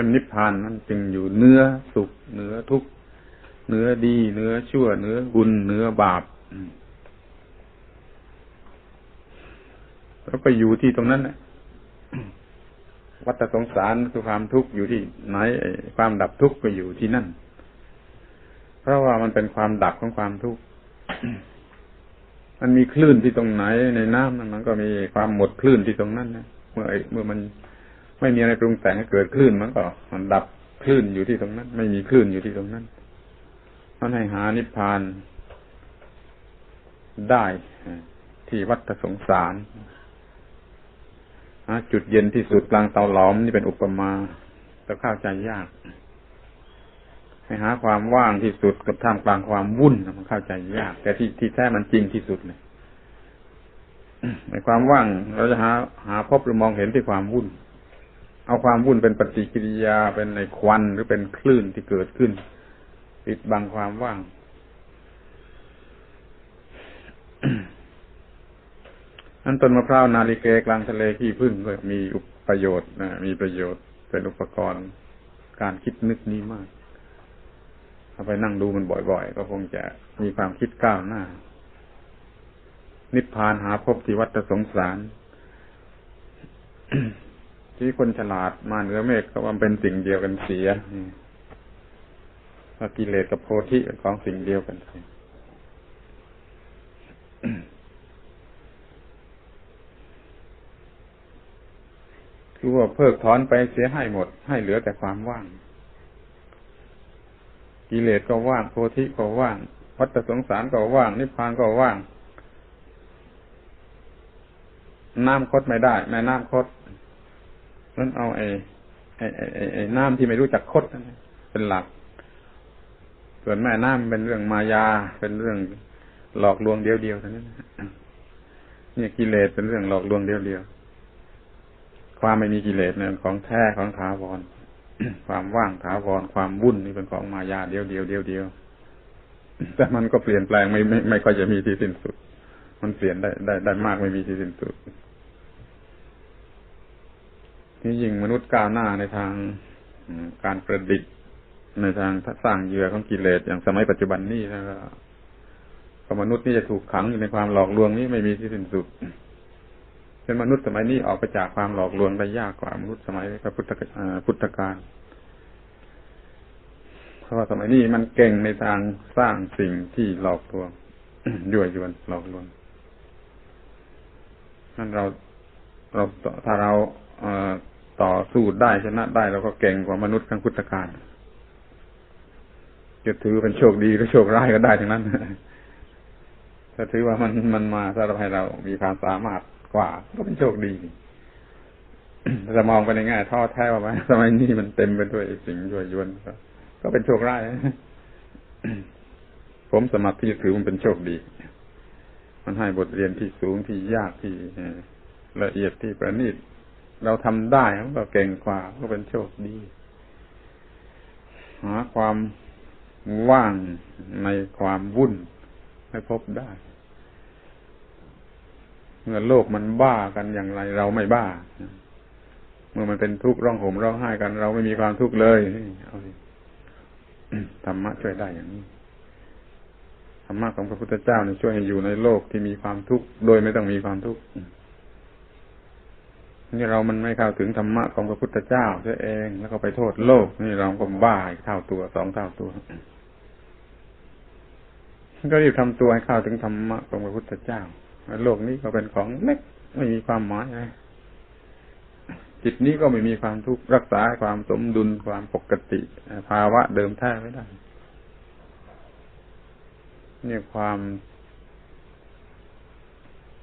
เป็นนิพพานนั้นจึงอยู่เนื้อสุขเนื้อทุกข์เนื้อดี เนื้อชั่ว เนื้อบุญเนื้อบาปแล้วไปอยู่ที่ตรงนั้นนะวัฏสงสารคือความทุกข์อยู่ที่ไหนความดับทุกข์ก็อยู่ที่นั่น เพราะว่ามันเป็นความดับของความทุกข์มันมีคลื่นที่ตรงไหนในน้ำนั้นมันก็มีความหมดคลื่นที่ตรงนั้นนะเมื่อเมื่อมัน ไม่มีอะไรปรุงแต่งให้เกิดคลื่นมันก็มันดับคลื่นอยู่ที่ตรงนั้น ไม่มีคลื่นอยู่ที่ตรงนั้นมันให้หานิพพานได้ที่วัฏสงสารจุดเย็นที่สุดกลางเตาหลอมนี่เป็นอุปมาแต่เข้าใจยาก ให้หาความว่างที่สุดกับท่ามกลางความวุ่นมันเข้าใจยาก แต่ที่ที่แท้มันจริงที่สุดเลยในความว่างเราจะหา หาพบหรือมองเห็นที่ความวุ่น เอาความวุ่นเป็นปฏิกิริยาเป็นในควันหรือเป็นคลื่นที่เกิดขึ้นปิดบังความว่าง อันต้นมะพร้าวนาลิเกกลางทะเลที่พึ่งก็มีประโยชน์นะมีประโยชน์เป็นอุปกรณ์การคิดนึกนี้มากถ้าไปนั่งดูมันบ่อยๆ ก็คงจะมีความคิดก้าวหน้า นิพพานหาพบที่วัฏสงสาร ที่คนฉลาดมาเหนือเมฆก็ว่าเป็นสิ่งเดียวกันเสียว่ากิเลสกับโพธิเป็นของสิ่งเดียวกันเสียคือว่าเพิกถอนไปเสียให้หมด ให้เหลือแต่ความว่าง กิเลสก็ว่างโพธิก็ว่าง วัฏสงสารก็ว่าง นิพพานก็ว่าง น้ำคดไม่ได้ แม่น้ำคด นั้นเอาไอ้ไอ้ไอ้ไอ้น้ำที่ไม่รู้จักคดเป็นหลัก ส่วนแม่น้ำเป็นเรื่องมายา เป็นเรื่องหลอกลวงเดียวเดียวเท่านั้นเนี่ยกิเลสเป็นเรื่องหลอกลวงเดียวเดียวความไม่มีกิเลสเนี่ยของแท้ของถาวรความว่างถาวรความวุ่นนี่เป็นของมายาเดียวเดียวเดียวเดียวแต่มันก็เปลี่ยนแปลงไม่ไม่ไม่ค่อยจะมีที่สิ้นสุด มันเปลี่ยนได้ได้ได้มากไม่มีที่สิ้นสุด นี่ยิ่งมนุษย์ก้าวหน้าในทางการประดิษฐ์ในทางสร้างเหยื่อของกิเลสอย่างสมัยปัจจุบันนี้นะก็มนุษย์นี่จะถูกขังอยู่ในความหลอกลวงนี้ไม่มีที่สิ้นสุดเป็นมนุษย์สมัยนี้ออกไปจากความหลอกลวงได้ยากกว่ามนุษย์สมัยพระพุทธพุทธกาลเพราะว่าสมัยนี้มันเก่งในทางสร้างสิ่งที่หลอกลวงยั่วยวนหลอกลวงนั่นเราเราถ้าเรา ต่อสู้ได้ชนะได้เราก็เก่งกว่ามนุษย์ขั้งพุทธกาลจะถือเป็นโชคดีหรือโชคร้ายก็ได้ทั้งนั้นถ้าถือว่ามันมันมาสำหรับให้เรามีความสามารถกว่าก็เป็นโชคดีจะมองไปในแง่ท้อแท้ว่าสมัยนี้มันเต็มไปด้วยสิ่งด้วยยวนก็เป็นโชคร้ายผมสมัครที่จะถือมันเป็นโชคดี มันให้บทเรียนที่สูงที่ยากที่ละเอียดที่ประณีต เราทำได้ก็เก่งกว่าก็เป็นโชคดี หาความว่างในความวุ่นให้พบได้ เมื่อโลกมันบ้ากันอย่างไร เราไม่บ้า เมื่อมันเป็นทุกข์ร้องห่มร้องไห้กัน เราไม่มีความทุกข์เลยเอาธรรมะช่วยได้อย่างนี้ธรรมะของพระพุทธเจ้าเนี่ยช่วยให้อยู่ในโลกที่มีความทุกข์โดยไม่ต้องมีความทุกข์ นี่เรามันไม่เข้าถึงธรรมะของพระพุทธเจ้าเสียเอง แล้วก็ไปโทษโลก นี่เราก็บ้าเท่าตัวสองเท่าตัวก็รีบทำตัวให้เข้าถึงธรรมะของพระพุทธเจ้าโลกนี้ก็เป็นของเล็กไม่มีความหมายอะจิตนี้ก็ไม่มีความทุกข์รักษาความสมดุลความปกติ ภาวะเดิมแท้ไม่ได้นี่ความ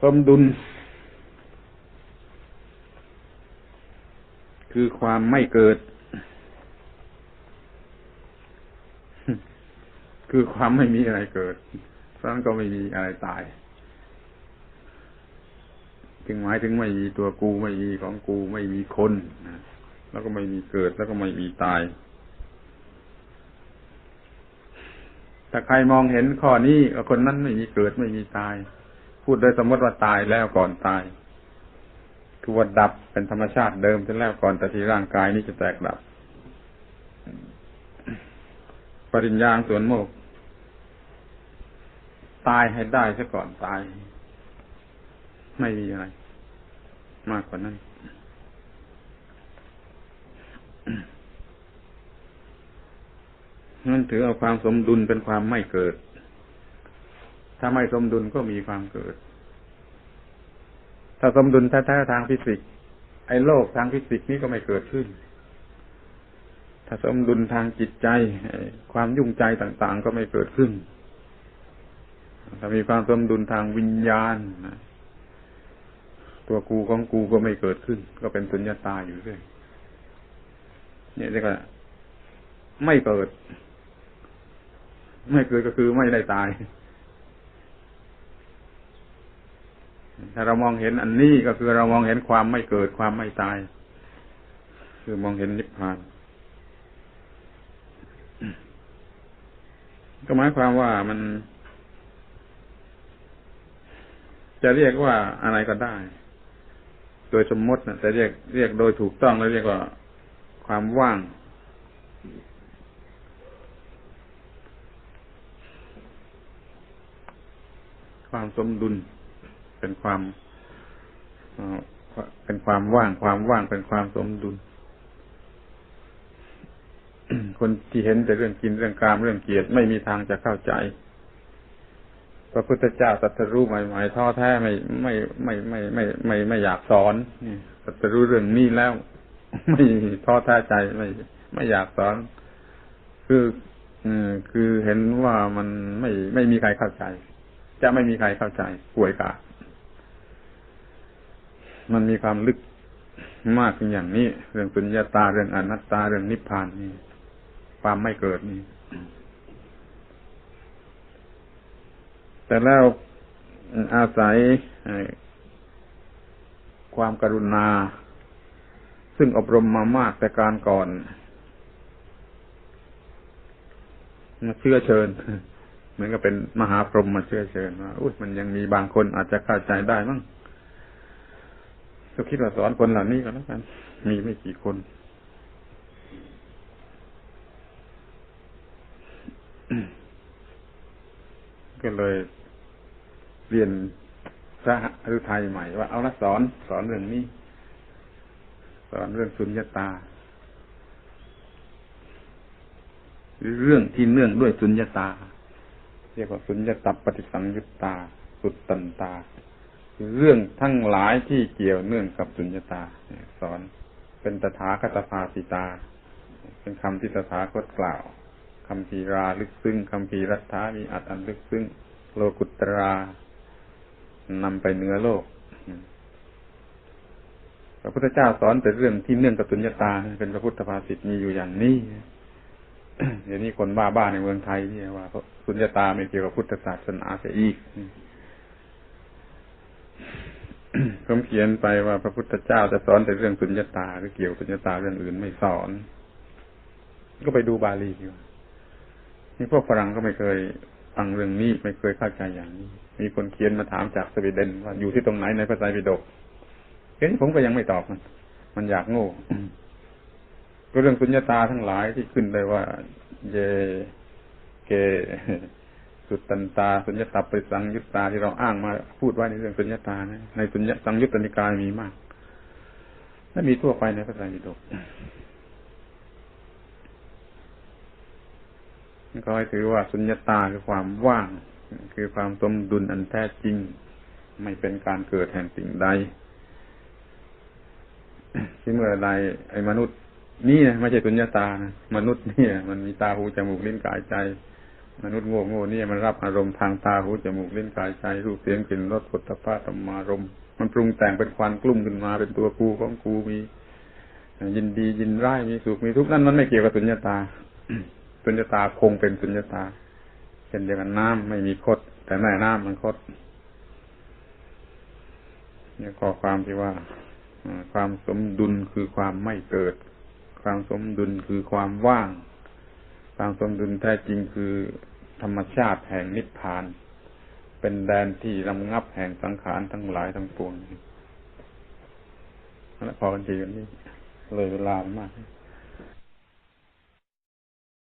สมดุล คือความไม่เกิด คือความไม่มีอะไรเกิดเพราะนั้นก็ไม่มีอะไรตายจึงหมายถึงไม่มีตัวกูไม่มีของกูไม่มีคนแล้วก็ไม่มีเกิดแล้วก็ไม่มีตาย ถ้าใครมองเห็นข้อนี้คนนั้นไม่มีเกิดไม่มีตาย พูดโดยสมมติว่าตายแล้วก่อนตาย คือว่าดับเป็นธรรมชาติเดิมเสร็จแล้วก่อนแต่ที่ร่างกายนี้จะแตกดับ ปริญญาส่วนโมก ตายให้ได้ซะก่อนตาย ไม่มีอะไร มากกว่านั้นนั่นถือเอาความสมดุลเป็นความไม่เกิด ถ้าไม่สมดุลก็มีความเกิด ถ้าสมดุลแท้ๆทางฟิสิกส์ไอ้โลกทางฟิสิกส์นี้ก็ไม่เกิดขึ้น ถ้าสมดุลทางจิตใจ ความยุ่งใจต่าง ๆ ก็ไม่เกิดขึ้น ถ้ามีความสมดุลทางวิญญาณตัวกูของกูก็ไม่เกิดขึ้น ก็เป็นสุญญาตาอยู่เรื่อยเนี่ยเรียกว่าไม่เกิด ไม่เกิดก็คือไม่ได้ตาย ถ้าเรามองเห็นอันนี้ก็คือเรามองเห็นความไม่เกิดความไม่ตาย คือมองเห็นนิพพาน ก็หมายความว่ามัน จะเรียกว่าอะไรก็ได้ โดยสมมตินะแต่เรียกเรียกโดยถูกต้องแล้วเรียกว่าความว่างความสมดุล เป็นความเป็นความว่างความว่างเป็นความสมดุล คนที่เห็นแต่เรื่องกินเรื่องกามเรื่องเกียรติไม่มีทางจะเข้าใจ พระพุทธเจ้าตรัสรู้ใหม่ๆท้อแท้ไม่ไม่ไม่ไม่ไม่ไม่ไม่อยากสอนนี่ตรัสรู้เรื่องนี้แล้ว ไม่ท้อแท้ใจไม่ไม่อยากสอน คือคือเห็นว่ามันไม่ไม่มีใครเข้าใจ จะไม่มีใครเข้าใจป่วยกา มันมีความลึกมากเป็นอย่างนี้ เรื่องสุญญาตาเรื่องอนัตตาเรื่องนิพพานนี่ ความไม่เกิดนี่ แต่แล้วอาศัยความกรุณา ซึ่งอบรมมามากแต่การก่อนมาเชื่อเชิญเหมือนกับเป็นมหาพรหมมาเชื่อเชิญว่าอุ้ยมันยังมีบางคนอาจจะเข้าใจได้มั้ง ก็คิดว่าสอนคนเหล่านี้ก็แล้วกัน มีไม่กี่คน ก็เลยเรียนพระฤทัยใหม่ว่าเอาละสอนสอนเรื่องนี้ สอนเรื่องสุญญตา เรื่องที่เนื่องด้วยสุญญตา เรียกว่าสุญญตับปฏิสังยุตตา สุดตันตา เรื่องทั้งหลายที่เกี่ยวเนื่องกับสุญญตาสอนเป็นตถาคตภาสิตา เป็นคำที่ตถาคตกล่าวคำพีราลึกซึ้งคำพีรัตถามีอัดอันลึกซึ้งโลกุตรานำไปเหนือโลกพระพุทธเจ้าสอนแต่เรื่องที่เนื่องกับสุญญตา เป็นพระพุทธภาษิตมีอยู่อย่างนี้เดี๋ยวนี้คนบ้าบ้าในเมืองไทยนี่ว่าสุญญตาไม่เกี่ยวกับพุทธศาสนาเสียอีก ผมเขียนไปว่าพระพุทธเจ้าจะสอนแต่เรื่องสุญญตาหรือเกี่ยวสุญญตาเรื่องอื่นไม่สอน ก็ไปดูบาลีดีนี่พวกฝรั่งก็ไม่เคยฟังเรื่องนี้ไม่เคยเข้าใจอย่างนี้ มีคนเขียนมาถามจากสวีเดนว่าอยู่ที่ตรงไหนในพระไตรปิฎกเห็นผมก็ยังไม่ตอบมัน มันอยากโง่ก็เรื่องสุญญตาทั้งหลายที่ขึ้นได้ว่า เยเก สุดตันตาสุญญตาปริสังยุตตาที่เราอ้างมาพูดไว้ในเรื่องสุญญตานะในสุญญสังยุตตนิกายมีมากและมีทั่วไปในพระไตรปิฎกก็ให้ถือว่าสุญญตาคือความว่าง คือความสมดุลอันแท้จริง ไม่เป็นการเกิดแห่งสิ่งใดที่เมื่อใดไอ้มนุษย์นี่นะไม่ใช่สุญญตานะมนุษย์นี่มันมีตาหูจมูกลิ้นกายใจ มนุษย์โง่โง่นี่มันรับอารมณ์ทางตาหูจมูกลิ้นกายใจรูปเสียงกลิ่นรสผลิตภัณฑ์ธรรมารมมันปรุงแต่งเป็นควันกลุ่มขึ้นมา เป็นตัวกูของกูมียินดียินร้ายมีสุขมีทุกข์นั่นมันไม่เกี่ยวกับสุญญาตาสุญญาตาคงเป็นสุญญาตาเช่นเดียวกันน้ำไม่มีคด แต่แม่น้ำมันคดเนี่ยข้อความที่ว่าความสมดุลคือความไม่เกิด ความสมดุลคือความว่าง ความสมดุลแท้จริงคือธรรมชาติแห่งนิพพาน เป็นแดนที่ลำงับแห่งสังขารทั้งหลายทั้งปวงแล้วพอกันทีกันนี้เลยเวลามาก